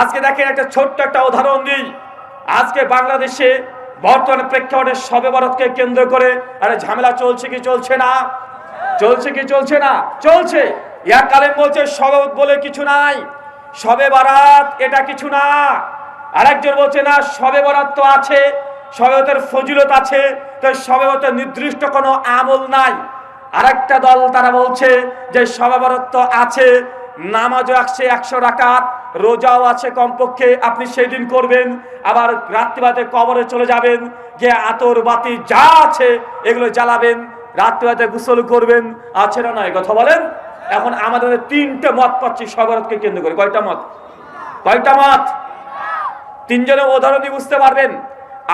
আজকে দেখেন একটা ছোট্ট একটা উদাহরণ দিই। আজকে বাংলাদেশে বর্তমানে প্রেক্ষাপটে সবে বরতকে কেন্দ্র করে আরে ঝামেলা চলছে কি চলছে না? চলছে কি চলছে না? চলছে। ইয়া কালেম বলছে, সবে বলে কিছু নাই। সবে বারাত এটা কিছু না। আরেকজন বলছে, না, সবে বরাত তো আছে সবেবতের ফজিলত আছে, তো সবেবতের নির্দিষ্ট কোনো আমল নাই। আরেকটা দল তারা বলছে যে সবে তো আছে, নামাজও আসছে একশো রাকাত রোজাও আছে কমপক্ষে, আপনি সেই দিন করবেন, আবার রাত্রিবাতে কবরে চলে যাবেন যে আতর, বাতি যা আছে এগুলো জ্বালাবেন, রাত্রিবাতে গোসল করবেন, আছে না নয় কথা বলেন? এখন আমাদের তিনটে মত পাচ্ছি সবরতকে কেন্দ্র করে। কয়টা মত? কয়টা মত? তিনজনে উদাহরণই বুঝতে পারবেন।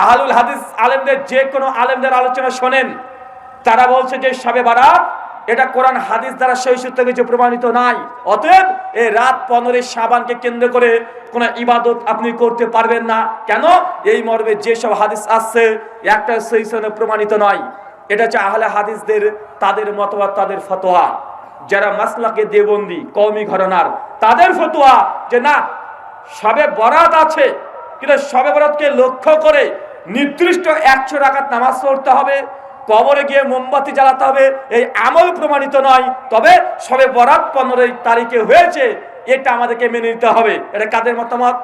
আহলুল হাদিস আলেমদের যে কোনো আলেমদের আলোচনা শোনেন। তারা বলছে যে, সবে বারাত, এটা কোরআন হাদিস দ্বারা সেই সূত্রে কিছু প্রমাণিত নাই। অতএব এই রাত পনেরোই সাবানকে কেন্দ্র করে কোন ইবাদত আপনি করতে পারবেন না। কেন? এই মর্মে যেসব হাদিস আসছে একটা সেই প্রমাণিত নয়। এটা হচ্ছে আহলে হাদিসদের, তাদের মতবাদ, তাদের ফতোয়া। যারা মাসলাকে দেবন্দি কওমি ঘরানার তাদের ফতোয়া যে না, সবে বরাত আছে, কিন্তু সবে বরাতকে লক্ষ্য করে নির্দিষ্ট একশো রাকাত নামাজ পড়তে হবে। কবরে গিয়ে মোমবাতি জ্বালাতে হবে, এই আমল প্রমাণিত নয়। তবে সবে বরাত পনেরোই তারিখে হয়েছে, এটা আমাদেরকে মেনে নিতে হবে। এটা কাদের মতামত?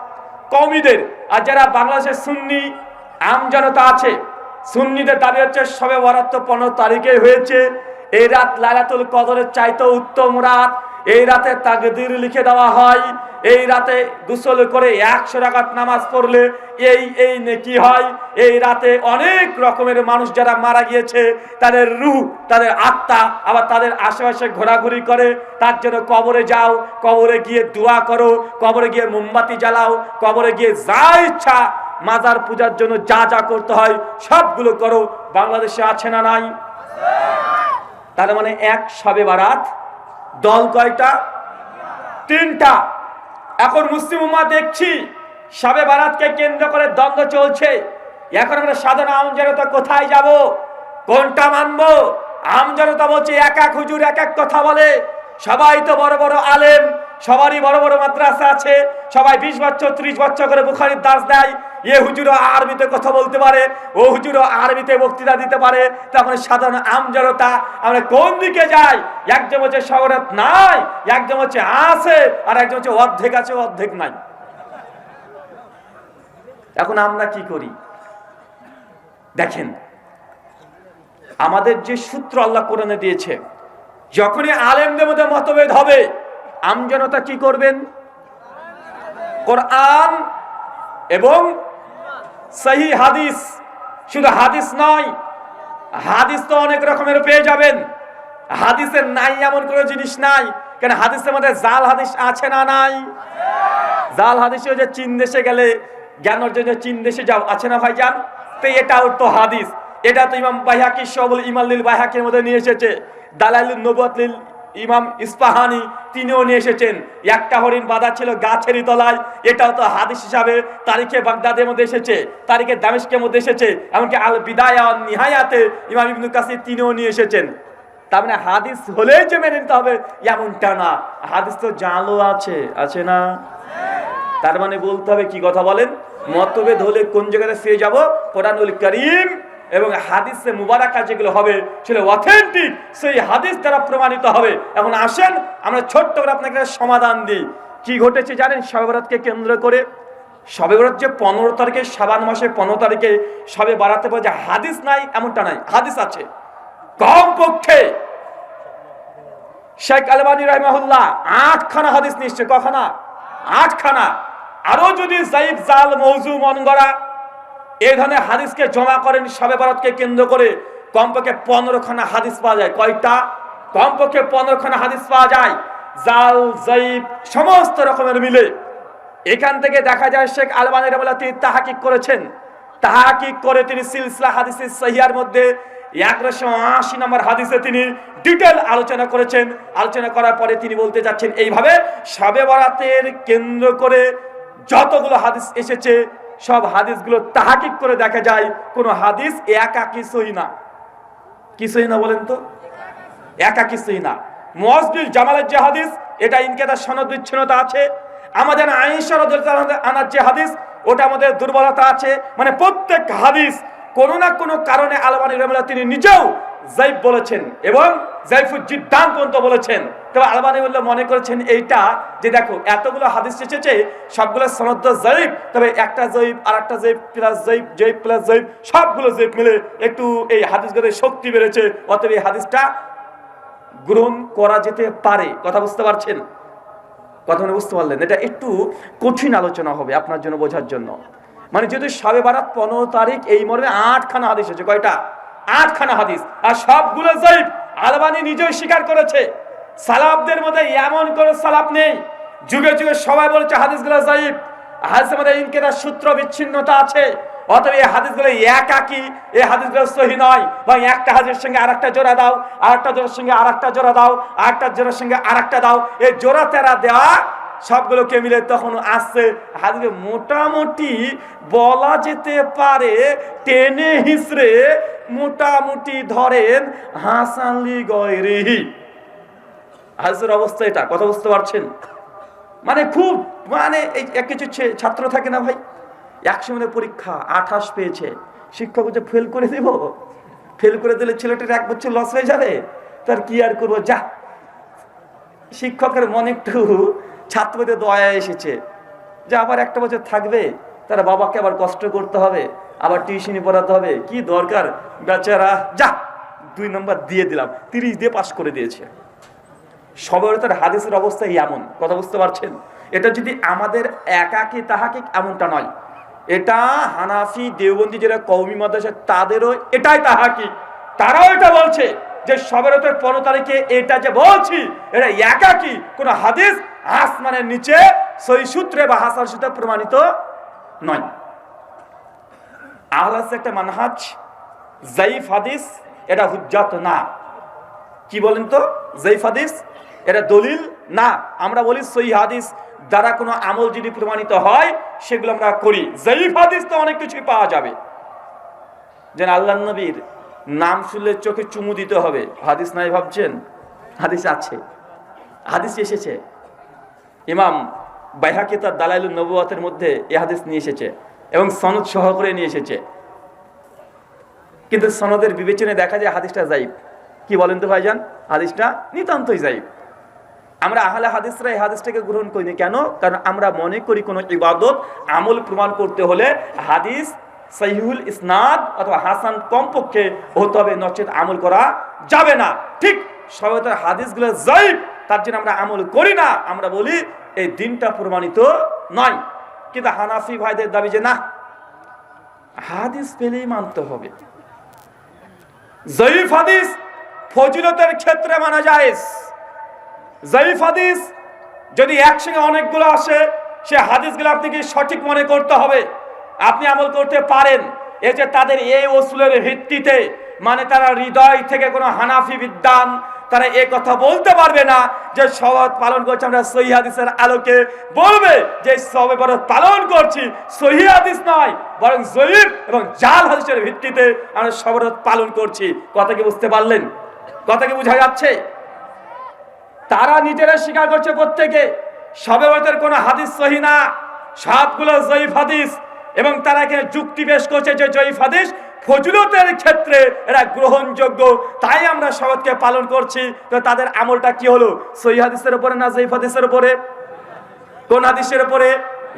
কৌমিদের আর যারা বাংলাদেশের সুন্নি আমজনতা আছে, সুন্নিদের দাবি হচ্ছে সবে বরাত পনেরো তারিখে হয়েছে। এই রাত লালাতুল কদরের চাইতে উত্তম রাত। এই রাতে তাকদির লিখে দেওয়া হয়। এই রাতে গোসল করে একশো রাকাত নামাজ পড়লে এই এই নেকি হয়। এই রাতে অনেক রকমের মানুষ যারা মারা গিয়েছে, তাদের রুহ, তাদের আত্মা, আবার তাদের আশেপাশে ঘোরাঘুরি করে। তার জন্য কবরে যাও, কবরে গিয়ে দোয়া করো, কবরে গিয়ে মোমবাতি জ্বালাও, কবরে গিয়ে যা ইচ্ছা মাজার পূজার জন্য যা যা করতে হয়, সবগুলো করো। বাংলাদেশে আছে না নাই? তার মানে এক সবে বারাত দল কয়টা? তিনটা। এখন মুসলিম উম্মা দেখছি, সবে বারাতকে কেন্দ্র করে দ্বন্দ্ব চলছে। এখন আমরা সাধারণ আমজনতা কোথায় যাব? কোনটা মানবো? আমজনতা বলছে, এক এক হুজুর এক এক কথা বলে। সবাই তো বড় বড় আলেম, সবারই বড় বড় মাদ্রাসা আছে। সবাই বিশ বছর, ত্রিশ বছর করে বুখারির দাস দেয়। এ হুজুরও আরবিতে কথা বলতে পারে, ও হুজুরও আরবিতে বক্তৃতা দিতে পারে তখন সাধারণ আমজনতা আমরা কোন দিকে যাই? একজন হচ্ছে শহরত নাই, একজন হচ্ছে আছে, আর একজন হচ্ছে অর্ধেক আছে, অর্ধেক নাই। এখন আমরা কি করি? দেখেন, আমাদের যে সূত্র আল্লাহ কোরআনে দিয়েছে, যখনই আলেমদের মধ্যে মতভেদ হবে আমজনতা কি করবেন? কোরআন এবং সহি হাদিস। শুধু হাদিস নয়, হাদিস তো অনেক রকমের পেয়ে যাবেন। হাদিসের নাই এমন কোনো জিনিস নাই, কেন হাদিসের মধ্যে জাল হাদিস আছে না নাই? জাল হাদিসে যে চীন দেশে গেলে জ্ঞান অর্জনের চীন দেশে যাও, আছে না ভাই যান তো এটাও তো হাদিস। এটা তো ইমাম বাইহাকি সবল ইমাল্লিল বাইহাকির মধ্যে নিয়ে এসেছে। দালালুল নবতলিল ইমাম ইস্পাহানি, তিনিও নিয়ে এসেছেন। একটা হরিণ বাঁধা ছিল গাছেরই তলায়, এটাও তো হাদিস হিসাবে তারিখে বাগদাদের মধ্যে এসেছে, তারিখে দামেশকের মধ্যে এসেছে, এমনকি আল বিদায়া নিহায়াতে ইমাম ইবনু কাসির তিনিও নিয়ে এসেছেন। তার মানে হাদিস হলেই যে মেনে নিতে হবে, এমনটা না। হাদিস তো জালও আছে আছে না? তার মানে বলতে হবে কি কথা বলেন? মতভেদ হলে কোন জায়গাতে ফিরে যাব? কোরআনুল করিম এবং হাদিসে মুবারাকা যেগুলো হবে, সেগুলো অথেন্টিক সেই হাদিস দ্বারা প্রমাণিত হবে। এখন আসেন, আমরা ছোট্ট করে আপনাকে সমাধান দিই। কি ঘটেছে জানেন? সবেবরাতকে কেন্দ্র করে সবে বরাত যে পনেরো তারিখে সাবান মাসে পনেরো তারিখে সবে বাড়াতে পারে যে হাদিস নাই, এমনটা নাই, হাদিস আছে। কম পক্ষে শেখ আলবানী রহমাহুল্লাহ আটখানা হাদিস নিশ্চয়, কখানা? আটখানা। আরও যদি জাইব জাল, মৌজু মন গড়া এই ধরনের হাদিসকে জমা করেন সবে ভারতকে কেন্দ্র করে কমপক্ষে পনেরো খানা হাদিস পাওয়া যায়। কয়টা? কমপক্ষে পনেরো খানা হাদিস পাওয়া যায়। জাল জাইব সমস্ত রকমের মিলে। এখান থেকে দেখা যায় শেখ আলবানী রহমাল্লাহ তিনি তাহাকিক করেছেন। তাহাকিক করে তিনি সিলসিলা হাদিসের সহিয়ার মধ্যে একশো আশি নম্বর হাদিসে তিনি ডিটেল আলোচনা করেছেন। আলোচনা করার পরে তিনি বলতে যাচ্ছেন, এইভাবে সবে বরাতের কেন্দ্র করে যতগুলো হাদিস এসেছে সব হাদিসগুলো তাহাকিক করে দেখা যায়, কোন হাদিস একা কিছুই না। কিছুই না বলেন তো? একা কিছুই না। মসজিদ জামালের যে হাদিস, এটা ইনকেদার সনদ বিচ্ছিন্নতা আছে। আমাদের আইনসা আনার যে হাদিস, ওটা আমাদের দুর্বলতা আছে। মানে প্রত্যেক হাদিস কোনো না কোনো কারণে আলমানি রহমুল্লাহ তিনি নিজেও জাইফ বলেছেন এবং জাইফুজ্জিদ্দান পর্যন্ত বলেছেন। তবে আলবানি উল্লাহ মনে করেছেন এইটা যে দেখো, এতগুলো হাদিস এসেছে, সবগুলো সনদ্দ জৈব তবে একটা জৈব আর একটা জৈব প্লাস জৈব জৈব প্লাস জৈব সবগুলো জৈব মিলে একটু এই হাদিসগুলোর শক্তি বেড়েছে, অতএব এই হাদিসটা গ্রহণ করা যেতে পারে। কথা বুঝতে পারছেন? কথা বুঝতে পারলেন? এটা একটু কঠিন আলোচনা হবে আপনার জন্য বোঝার জন্য। মানে যদি সবে বারাত পনেরো তারিখ এই মর্মে আটখানা হাদিস আছে, কয়টা? আটখানা হাদিস। আর সবগুলো জৈব। আলবানি নিজেও স্বীকার করেছে। সালাবদের মধ্যে এমন কোন সালাব নেই। যুগে যুগে সবাই বলেছে হাদিসগুলো জয়ীব হাদিসের মধ্যে ইনকেদার সূত্র বিচ্ছিন্নতা আছে। অতএব এই হাদিসগুলো একাকি, এই হাদিসগুলো সহি নয়। বা একটা হাদিসের সঙ্গে আরেকটা জোড়া দাও, আরেকটা জোড়ার সঙ্গে আরেকটা জোড়া দাও, আরেকটা জোড়ার সঙ্গে আরেকটা দাও। এই জোড়া তেরা দেওয়া সবগুলোকে মিলে তখন আসছে। হাদিসে মোটামুটি বলা যেতে পারে টেনে হিসড়ে মোটামুটি ধরেন হাসানলি গয়রিহি হাদিসের অবস্থা এটা, কথা বুঝতে পারছেন? মানে খুব মানে এই এক কিছু ছাত্র থাকে না ভাই? একশো মিনিট পরীক্ষা, আঠাশ পেয়েছে। শিক্ষক যে ফেল করে দেব? ফেল করে দিলে ছেলেটার এক বছর লস হয়ে যাবে। তার কি আর করব? যা। শিক্ষকের মনে একটু ছাত্রদের দয়া এসেছে। যে আবার একটা বছর থাকবে, তারা বাবাকে আবার কষ্ট করতে হবে। আবার টিউশনি পড়াতে হবে। কি দরকার? বেচারা, যা, দুই নম্বর দিয়ে দিলাম। তিরিশ দিয়ে পাশ করে দিয়েছে। সবরতার হাদিসের অবস্থা এমন, কথা বুঝতে পারছেন? এটা যদি আমাদের একাকি, তাহাকে এমনটা নয়। এটা হানাফি, দেওবন্দি যারা কৌমি মাদ্রাসা, তাদেরও এটাই তাহাকি। তারাও এটা বলছে যে সবেরতের পনেরো তারিখে এটা যে বলছি, এটা একাকি। কোন হাদিস আসমানের নিচে সই সূত্রে বা হাসার সূত্রে প্রমাণিত নয়। আহলাস একটা মানহাজ জাইফ হাদিস, এটা হুজ্জাত না। কি বলেন তো? জৈফ হাদিস, এটা দলিল না। আমরা বলি সই হাদিস দ্বারা কোনো আমল যদি প্রমাণিত হয়, সেগুলো আমরা করি। জৈফ হাদিস তো অনেক কিছুই পাওয়া যাবে। যেন আল্লাহ নবীর নাম শুনলে চোখে চুমু দিতে হবে। হাদিস নাই ভাবছেন? হাদিস আছে। হাদিস এসেছে। ইমাম বাইহাকে তার দালাইলুল নবুয়াতের মধ্যে এ হাদিস নিয়ে এসেছে। এবং সনদ সহ করে নিয়ে এসেছে। কিন্তু সনদের বিবেচনায় দেখা যায় হাদিসটা জাইব কি বলেন তো ভাইজান? হাদিসটা নিতান্তই জাইব আমরা আহলে হাদিসরা এই হাদিসটাকে গ্রহণ করিনি কেন? কারণ আমরা মনে করি কোনো ইবাদত, আমল প্রমাণ করতে হলে হাদিস সহিহুল ইসনাদ অথবা হাসান কমপক্ষে হতে হবে, নচেত আমল করা যাবে না। ঠিক সবাই হাদিসগুলো জাইব তার জন্য আমরা আমল করি না। আমরা বলি, এই দিনটা প্রমাণিত নয়। কিন্তু হানাফি ভাইদের দাবি যে না, হাদিস পেলেই মানতে হবে। জয়ীফ হাদিস ফজিলতের ক্ষেত্রে মানা যায় জয়ীফ হাদিস যদি একসঙ্গে অনেকগুলো আসে, সে হাদিসগুলো আপনাকে সঠিক মনে করতে হবে? আপনি আমল করতে পারেন। এই যে তাদের এই ওসুলের ভিত্তিতে মানে তারা হৃদয় থেকে কোনো হানাফি বিদ্যান তারা এ কথা বলতে পারবে না যে সবত পালন করছে। আমরা সহি হাদিসের আলোকে বলবে যে সবে বড় পালন করছি। সহি হাদিস নয়, বরং জয়ীব এবং জাল হাদিসের ভিত্তিতে আমরা সবরত পালন করছি। কথা কি বুঝতে পারলেন? কথা কি বোঝা যাচ্ছে? তারা নিজেরা স্বীকার করছে প্রত্যেকে সবে বরতের কোনো হাদিস সহি না। সবগুলো জয়ীফ হাদিস এবং তারা এখানে যুক্তি পেশ করছে যে জয়ীফ হাদিস ফজলতের ক্ষেত্রে এরা গ্রহণযোগ্য। তাই আমরা শরৎকে পালন করছি। তো তাদের আমলটা কি হলো? সহি উপরে না জৈফ হাদিসের উপরে? কোন হাদিসের উপরে?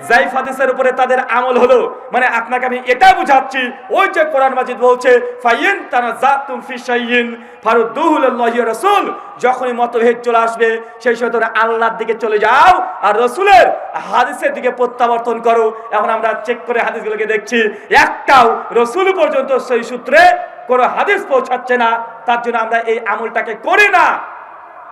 জাইফ হাদিসের উপরে তাদের আমল হলো। মানে আপনাকে আমি এটা বুঝাচ্ছি, ওই যে কোরআন মাজিদ বলছে, ফাইন তানা জাতুম ফি শাইইন ফারুদ্দুহুল্লাহি রাসূল, যখনই মতভেদ চলে আসবে, সেই সময় তোমরা আল্লাহর দিকে চলে যাও আর রসুলের হাদিসের দিকে প্রত্যাবর্তন করো। এখন আমরা চেক করে হাদিসগুলোকে দেখছি, একটাও রসুল পর্যন্ত সেই সূত্রে কোনো হাদিস পৌঁছাচ্ছে না, তার জন্য আমরা এই আমলটাকে করি না।